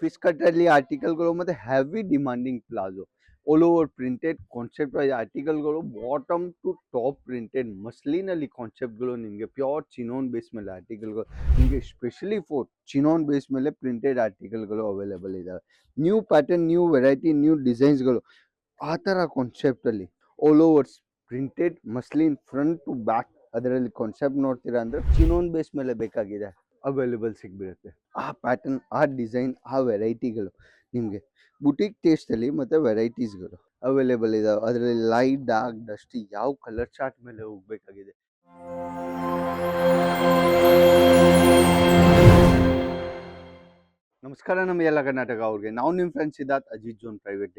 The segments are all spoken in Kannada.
ಫಿಶ್ ಕಟ್ಟಲ್ಲಿ ಆರ್ಟಿಕಲ್ಗಳು ಮತ್ತು heavy demanding palazzo all over printed concept wise ಆರ್ಟಿಕಲ್ಗಳು bottom to top printed ಮಸ್ಲಿನಲ್ಲಿ ಕಾನ್ಸೆಪ್ಟ್ಗಳು ನಿಮಗೆ ಪ್ಯೂರ್ ಚಿನೋನ್ ಬೇಸ್ ಮೇಲೆ ಆರ್ಟಿಕಲ್ಗಳು ನಿಮಗೆ ಸ್ಪೆಷಲಿ ಫೋರ್ ಚಿನೋನ್ ಬೇಸ್ ಮೇಲೆ ಪ್ರಿಂಟೆಡ್ ಆರ್ಟಿಕಲ್ಗಳು ಅವೈಲೇಬಲ್ ಇದ್ದಾವೆ new pattern new variety new ಡಿಸೈನ್ಸ್ಗಳು ಆ ಥರ ಕಾನ್ಸೆಪ್ಟಲ್ಲಿ all overs printed muslin front to back ಅದರಲ್ಲಿ ಕಾನ್ಸೆಪ್ಟ್ ನೋಡ್ತೀರಾ ಅಂದರೆ ಚಿನೋನ್ ಬೇಸ್ ಮೇಲೆ ಬೇಕಾಗಿದೆ. ಅವೈಲೇಬಲ್ ಸಿಗ್ಬಿಡುತ್ತೆ. ಆ ಪ್ಯಾಟರ್ನ್ ಆ ಡಿಸೈನ್ ಆ ವೆರೈಟಿಗಳು ನಿಮಗೆ. ಬುಟಿಕ್ ಟೇಸ್ಟಲ್ಲಿ ಮತ್ತು ವೆರೈಟೀಸ್ಗಳು ಅವೈಲೇಬಲ್ ಇದಾವೆ. ಅದರಲ್ಲಿ ಲೈಟ್ ಡಾರ್ಕ್ ಡಸ್ಟ್ ಯಾವ ಕಲರ್ ಚಾರ್ಟ್ ಮೇಲೆ ಹೋಗಬೇಕಾಗಿದೆ? ನಮಸ್ಕಾರ ನಮ್ಮ ಎಲ್ಲ ಕರ್ನಾಟಕ ಅವ್ರಿಗೆ. ನಾವು ನಿಮ್ಮ friends Siddharth, Ajit Zone private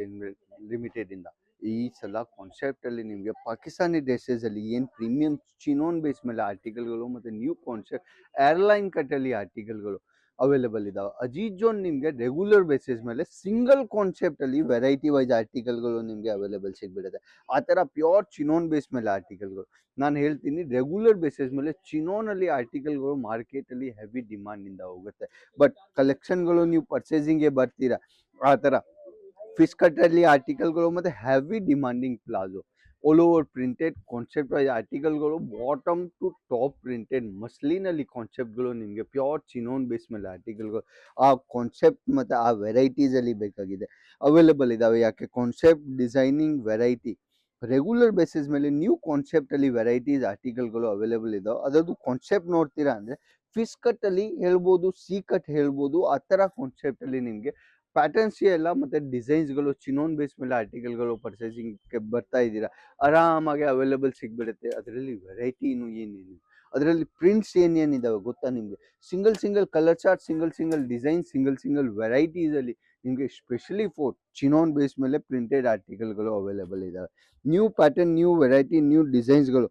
limited ಇಂದ. ಈ ಸಲ ಕಾನ್ಸೆಪ್ಟ್ ಅಲ್ಲಿ ನಿಮಗೆ ಪಾಕಿಸ್ತಾನಿ ಡ್ರೆಸ್ಸಸಲ್ಲಿ ಏನು ಪ್ರೀಮಿಯಂ ಚಿನೋನ್ ಬೇಸ್ ಮೇಲೆ ಆರ್ಟಿಕಲ್ಗಳು ಮತ್ತು ನ್ಯೂ ಕಾನ್ಸೆಪ್ಟ್ ಏರ್ಲೈನ್ ಕಟ್ಟಲ್ಲಿ ಆರ್ಟಿಕಲ್ಗಳು ಅವೈಲೇಬಲ್ ಇದಾವೆ. ಅಜೀತ್ ಜೋನ್ ನಿಮಗೆ ರೆಗ್ಯುಲರ್ ಬೇಸಿಸ್ ಮೇಲೆ ಸಿಂಗಲ್ ಕಾನ್ಸೆಪ್ಟ್ ಅಲ್ಲಿ ವೆರೈಟಿ ವೈಸ್ ಆರ್ಟಿಕಲ್ಗಳು ನಿಮಗೆ ಅವೈಲೇಬಲ್ ಸಿಗ್ಬಿಡುತ್ತೆ. ಆ ಥರ ಪ್ಯೂರ್ ಚಿನೋನ್ ಬೇಸ್ ಮೇಲೆ ಆರ್ಟಿಕಲ್ಗಳು ನಾನು ಹೇಳ್ತೀನಿ ರೆಗ್ಯುಲರ್ ಬೇಸಿಸ್ ಮೇಲೆ ಚಿನೋನಲ್ಲಿ ಆರ್ಟಿಕಲ್ಗಳು ಮಾರ್ಕೆಟಲ್ಲಿ ಹೆವಿ ಡಿಮಾಂಡಿಂದ ಹೋಗುತ್ತೆ. ಬಟ್ ಕಲೆಕ್ಷನ್ಗಳು ನೀವು ಪರ್ಚೇಸಿಂಗ್ಗೆ ಬರ್ತೀರಾ? ಆ ಥರ ಫಿಶ್ ಕಟ್ಟಲ್ಲಿ ಆರ್ಟಿಕಲ್ಗಳು ಮತ್ತು heavy demanding palazzo all over printed concept wise ಆರ್ಟಿಕಲ್ಗಳು bottom to top printed ಮಸ್ಲಿನಲ್ಲಿ ಕಾನ್ಸೆಪ್ಟ್ಗಳು ನಿಮಗೆ ಪ್ಯೂರ್ ಚಿನೋನ್ ಬೇಸ್ ಮೇಲೆ ಆರ್ಟಿಕಲ್ಗಳು ಆ ಕಾನ್ಸೆಪ್ಟ್ ಮತ್ತು ಆ ವೆರೈಟೀಸಲ್ಲಿ ಬೇಕಾಗಿದೆ. ಅವೈಲೇಬಲ್ ಇದ್ದಾವೆ ಯಾಕೆ? Concept designing variety regular basis ಮೇಲೆ ನ್ಯೂ ಕಾನ್ಸೆಪ್ಟಲ್ಲಿ ವೆರೈಟೀಸ್ ಆರ್ಟಿಕಲ್ಗಳು ಅವೈಲೇಬಲ್ ಇದಾವೆ. ಅದರದ್ದು ಕಾನ್ಸೆಪ್ಟ್ ನೋಡ್ತೀರಾ ಅಂದರೆ ಫಿಶ್ ಕಟ್ಟಲ್ಲಿ ಹೇಳ್ಬೋದು ಸಿ ಕಟ್ ಹೇಳ್ಬೋದು, ಆ ಥರ ಕಾನ್ಸೆಪ್ಟಲ್ಲಿ ನಿಮಗೆ ಪ್ಯಾಟರ್ನ್ಸ್ ಎಲ್ಲ ಮತ್ತು ಡಿಸೈನ್ಸ್ಗಳು ಚಿನೋನ್ ಬೇಸ್ ಮೇಲೆ ಆರ್ಟಿಕಲ್ಗಳು ಪರ್ಚೇಸಿಂಗ್ಗೆ ಬರ್ತಾ ಇದ್ದೀರಾ, ಆರಾಮಾಗಿ ಅವೈಲೇಬಲ್ ಸಿಗ್ಬಿಡುತ್ತೆ. ಅದರಲ್ಲಿ ವೆರೈಟಿ ಏನು ಏನೇನು? ಅದರಲ್ಲಿ ಪ್ರಿಂಟ್ಸ್ ಏನೇನಿದಾವೆ ಗೊತ್ತಾ ನಿಮಗೆ? Single single colour chart single single design single single ವೆರೈಟೀಸಲ್ಲಿ ನಿಮಗೆ ಸ್ಪೆಷಲಿ ಫೋರ್ ಚಿನೋನ್ ಬೇಸ್ ಮೇಲೆ ಪ್ರಿಂಟೆಡ್ ಆರ್ಟಿಕಲ್ಗಳು ಅವೈಲೇಬಲ್ ಇದ್ದಾವೆ new pattern new variety new ಡಿಸೈನ್ಸ್ಗಳು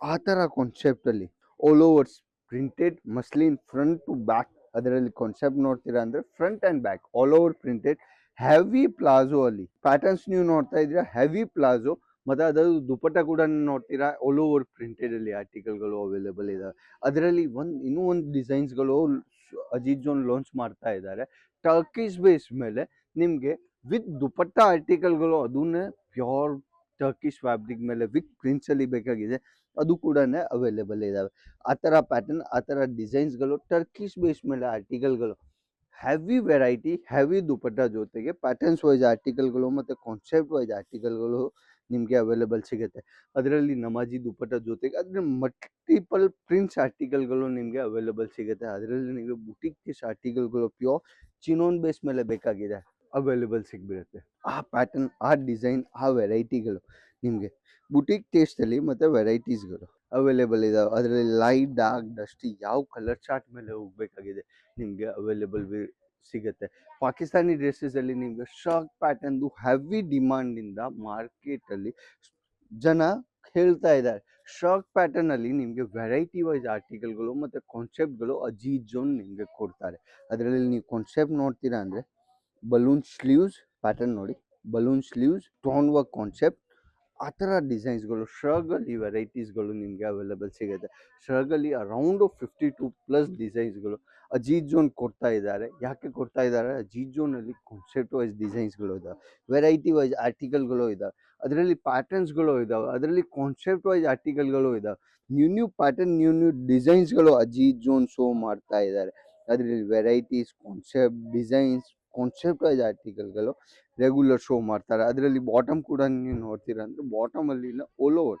ಆ ಥರ ಕಾನ್ಸೆಪ್ಟಲ್ಲಿ all overs printed muslin front to back ಅದರಲ್ಲಿ ಕಾನ್ಸೆಪ್ಟ್ ನೋಡ್ತೀರಾ ಅಂದರೆ front and back all over printed heavy palazzo ಅಲ್ಲಿ. ಪ್ಯಾಟರ್ನ್ಸ್ ನೀವು ನೋಡ್ತಾ ಇದ್ದೀರಾ? ಹೆವಿ ಪ್ಲಾಜೋ ಮತ್ತು ಅದರ ದುಪಟ್ಟ ಕೂಡ ನೋಡ್ತೀರಾ? ಆಲ್ ಓವರ್ ಪ್ರಿಂಟೆಡ್ ಅಲ್ಲಿ ಆರ್ಟಿಕಲ್ಗಳು ಅವೈಲೇಬಲ್ ಇದ್ದಾವೆ ಅದರಲ್ಲಿ ಒಂದು, ಇನ್ನೂ ಒಂದು ಡಿಸೈನ್ಸ್ಗಳು ಅಜಿತ್ ಜೋನ್ ಲಾಂಚ್ ಮಾಡ್ತಾ ಇದ್ದಾರೆ. ಟರ್ಕಿಶ್ ಬೇಸ್ ಮೇಲೆ ನಿಮಗೆ ವಿತ್ ದುಪಟ್ಟ ಆರ್ಟಿಕಲ್ಗಳು ಅದನ್ನೇ ಪ್ಯೂರ್ ಟರ್ಕಿಶ್ ಫ್ಯಾಬ್ರಿಕ್ ಮೇಲೆ ವಿಕ್ ಪ್ರಿಂಟ್ಸಲ್ಲಿ ಬೇಕಾಗಿದೆ, ಅದು ಕೂಡ ಅವೈಲೇಬಲ್ ಇದ್ದಾವೆ ಆ ಥರ ಪ್ಯಾಟರ್ನ್ ಆ ಥರ ಡಿಸೈನ್ಸ್ಗಳು ಟರ್ಕಿಶ್ ಬೇಸ್ ಮೇಲೆ ಆರ್ಟಿಕಲ್ಗಳು ಹೆವಿ ವೆರೈಟಿ ಹೆವಿ ದುಪಟ್ಟ ಜೊತೆಗೆ ಪ್ಯಾಟರ್ನ್ಸ್ ವೈಸ್ ಆರ್ಟಿಕಲ್ಗಳು ಮತ್ತು ಕಾನ್ಸೆಪ್ಟ್ ವೈಸ್ ಆರ್ಟಿಕಲ್ಗಳು ನಿಮಗೆ ಅವೈಲೇಬಲ್ ಸಿಗುತ್ತೆ. ಅದರಲ್ಲಿ ನಮಾಜಿ ದುಪಟ್ಟ ಜೊತೆಗೆ ಅದರ ಮಲ್ಟಿಪಲ್ ಪ್ರಿಂಟ್ಸ್ ಆರ್ಟಿಕಲ್ಗಳು ನಿಮಗೆ ಅವೈಲೇಬಲ್ ಸಿಗುತ್ತೆ. ಅದರಲ್ಲಿ ನಿಮಗೆ ಬುಟಿಕ್ ಪೀಸ್ ಆರ್ಟಿಕಲ್ಗಳು ಪ್ಯೂರ್ ಚಿನೋನ್ ಬೇಸ್ ಮೇಲೆ ಬೇಕಾಗಿದೆ. ಅವೈಲೇಬಲ್ ಸಿಗ್ಬಿಡುತ್ತೆ. ಆ ಪ್ಯಾಟರ್ನ್ ಆ ಡಿಸೈನ್ ಆ ವೆರೈಟಿಗಳು ನಿಮಗೆ. ಬುಟಿಕ್ ಟೇಸ್ಟಲ್ಲಿ ಮತ್ತು ವೆರೈಟೀಸ್ಗಳು ಅವೈಲೇಬಲ್ ಇದಾವೆ. ಅದರಲ್ಲಿ ಲೈಟ್ ಡಾರ್ಕ್ ಡಸ್ಟ್ ಯಾವ ಕಲರ್ ಚಾರ್ಟ್ ಮೇಲೆ ಹೋಗಬೇಕಾಗಿದೆ ನಿಮಗೆ ಅವೈಲೇಬಲ್ ಸಿಗುತ್ತೆ. ಪಾಕಿಸ್ತಾನಿ ಡ್ರೆಸ್ಸಸಲ್ಲಿ ನಿಮಗೆ ಶಾರ್ಕ್ ಪ್ಯಾಟರ್ನ್ದು ಹೆವಿ ಡಿಮಾಂಡಿಂದ ಮಾರ್ಕೆಟಲ್ಲಿ ಜನ ಹೇಳ್ತಾ ಇದ್ದಾರೆ. ಶಾರ್ಕ್ ಪ್ಯಾಟರ್ನಲ್ಲಿ ನಿಮಗೆ ವೆರೈಟಿ ವೈಸ್ ಆರ್ಟಿಕಲ್ಗಳು ಮತ್ತು ಕಾನ್ಸೆಪ್ಟ್ಗಳು ಅಜೀಜ್ ಜೋನ್ ನಿಮಗೆ ಕೊಡ್ತಾರೆ. ಅದರಲ್ಲಿ ನೀವು ಕಾನ್ಸೆಪ್ಟ್ ನೋಡ್ತೀರಾ ಅಂದರೆ ಬಲೂನ್ ಸ್ಲೀವ್ಸ್ ಪ್ಯಾಟರ್ನ್ ನೋಡಿ. Balloon sleeves tone work concept ಆ ಥರ ಡಿಸೈನ್ಸ್ಗಳು ಶ್ರಗಲ್ಲಿ ವೆರೈಟೀಸ್ಗಳು ನಿಮಗೆ ಅವೈಲೇಬಲ್ ಸಿಗುತ್ತೆ. ಶ್ರಗಲ್ಲಿ ಅರೌಂಡು ಫಿಫ್ಟಿ ಟು ಪ್ಲಸ್ ಡಿಸೈನ್ಸ್ಗಳು ಅಜೀತ್ ಜೋನ್ ಕೊಡ್ತಾ ಇದ್ದಾರೆ. ಯಾಕೆ ಕೊಡ್ತಾ ಇದ್ದಾರೆ? ಅಜೀತ್ ಜೋನಲ್ಲಿ ಕಾನ್ಸೆಪ್ಟ್ ವೈಸ್ ಡಿಸೈನ್ಸ್ಗಳು ಇದ್ದಾವೆ ವೆರೈಟಿ ವೈಸ್ ಆರ್ಟಿಕಲ್ಗಳು ಇದ್ದಾವೆ ಅದರಲ್ಲಿ ಪ್ಯಾಟರ್ನ್ಸ್ಗಳು ಇದ್ದಾವೆ ಅದರಲ್ಲಿ ಕಾನ್ಸೆಪ್ಟ್ ವೈಸ್ ಆರ್ಟಿಕಲ್ಗಳು ಇದ್ದಾವೆ new new pattern new new ಡಿಸೈನ್ಸ್ಗಳು Ajit zone show ಮಾಡ್ತಾ ಇದ್ದಾರೆ. ಅದರಲ್ಲಿ varieties concept designs concept wise ಆರ್ಟಿಕಲ್ಗಳು regular show ಮಾಡ್ತಾರೆ. ಅದರಲ್ಲಿ ಬಾಟಮ್ ಕೂಡ ನೀವು ನೋಡ್ತೀರಾ ಅಂದರೆ ಬಾಟಮಲ್ಲಿ ಇಲ್ಲ all over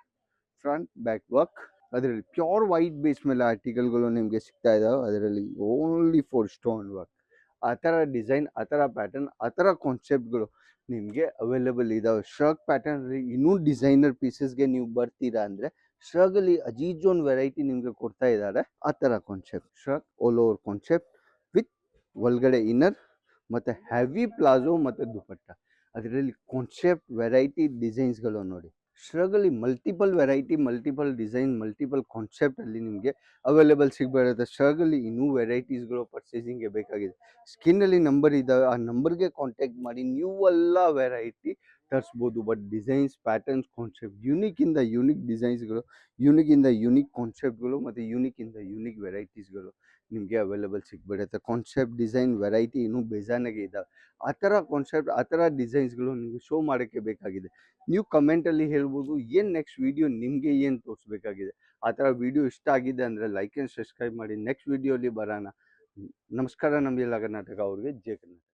front back work ಅದರಲ್ಲಿ ಪ್ಯೂರ್ ವೈಟ್ ಬೇಸ್ ಮೇಲೆ ಆರ್ಟಿಕಲ್ಗಳು ನಿಮಗೆ ಸಿಗ್ತಾ ಇದ್ದಾವೆ ಅದರಲ್ಲಿ ಓನ್ಲಿ ಫಾರ್ ಸ್ಟೋನ್ ವರ್ಕ್ ಆ ಥರ ಡಿಸೈನ್ ಆ ಥರ ಪ್ಯಾಟರ್ನ್ ಆ ಥರ ಕಾನ್ಸೆಪ್ಟ್ಗಳು ನಿಮಗೆ ಅವೈಲೇಬಲ್ ಇದಾವೆ. ಶ್ರಗ್ ಪ್ಯಾಟರ್ನ್ ಇನ್ನೂ ಡಿಸೈನರ್ ಪೀಸಸ್ಗೆ ನೀವು ಬರ್ತೀರಾ ಅಂದರೆ ಶರ್ಗಲ್ಲಿ ಅಜೀತ್ ಜೋನ್ ವೆರೈಟಿ ನಿಮಗೆ ಕೊಡ್ತಾ ಇದ್ದಾರೆ. ಆ ಥರ concept shrug all over concept with ಒಳಗಡೆ ಇನ್ನರ್ ಮತ್ತು ಹೆವಿ ಪ್ಲಾಜೋ ಮತ್ತು ದುಪಟ್ಟ. ಅದರಲ್ಲಿ ಕಾನ್ಸೆಪ್ಟ್ ವೆರೈಟಿ ಡಿಸೈನ್ಸ್ಗಳು ನೋಡಿ. ಶ್ರಗಲ್ಲಿ multiple variety multiple design multiple ಕಾನ್ಸೆಪ್ಟಲ್ಲಿ ನಿಮಗೆ ಅವೈಲೇಬಲ್ ಸಿಗ್ಬರುತ್ತೆ ಶ್ರಗಲ್ಲಿ ಇನ್ನೂ ವೆರೈಟೀಸ್ಗಳು ಪರ್ಚೇಸಿಂಗ್ಗೆ ಬೇಕಾಗಿದೆ. ಸ್ಕಿನ್ನಲ್ಲಿ ನಂಬರ್ ಇದ್ದಾವೆ, ಆ ನಂಬರ್ಗೆ ಕಾಂಟ್ಯಾಕ್ಟ್ ಮಾಡಿ ನೀವೆಲ್ಲ ವೆರೈಟಿ ತರಿಸ್ಬೋದು ಬಟ್ ಡಿಸೈನ್ಸ್ ಪ್ಯಾಟರ್ನ್ಸ್ ಕಾನ್ಸೆಪ್ಟ್ ಯುನಿಕಿಂದ ಯುನಿಕ್ ಡಿಸೈನ್ಸ್ಗಳು ಯುನಿಕಿಂದ ಯುನಿಕ್ ಕಾನ್ಸೆಪ್ಟ್ಗಳು ಮತ್ತು ಯುನಿಕಿಂದ ಯುನಿಕ್ ವೆರೈಟೀಸ್ಗಳು ನಿಮಗೆ ಅವೈಲೇಬಲ್ ಸಿಕ್ಬಿಡುತ್ತೆ ಕಾನ್ಸೆಪ್ಟ್ ಡಿಸೈನ್ ವೆರೈಟಿ ಇನ್ನೂ ಬೇಜಾನಾಗೆ ಇದ್ದಾವೆ ಆ ಥರ ಕಾನ್ಸೆಪ್ಟ್ ಆ ಥರ ಡಿಸೈನ್ಸ್ಗಳು ನಿಮಗೆ ಶೋ ಮಾಡೋಕ್ಕೆ ಬೇಕಾಗಿದೆ. ನೀವು ಕಮೆಂಟಲ್ಲಿ ಹೇಳ್ಬೋದು, ಏನು ನೆಕ್ಸ್ಟ್ ವೀಡಿಯೋ ನಿಮಗೆ ಏನು ತೋರಿಸ್ಬೇಕಾಗಿದೆ? ಆ ಥರ ವೀಡಿಯೋ ಇಷ್ಟ ಆಗಿದೆ ಅಂದರೆ ಲೈಕ್ ಆ್ಯಂಡ್ ಸಬ್ಸ್ಕ್ರೈಬ್ ಮಾಡಿ. ನೆಕ್ಸ್ಟ್ ವೀಡಿಯೋಲಿ ಬರೋಣ. ನಮಸ್ಕಾರ ನಮಗೆ ಕರ್ನಾಟಕ ಅವ್ರಿಗೆ. ಜಯ ಕರ್ನಾಟಕ.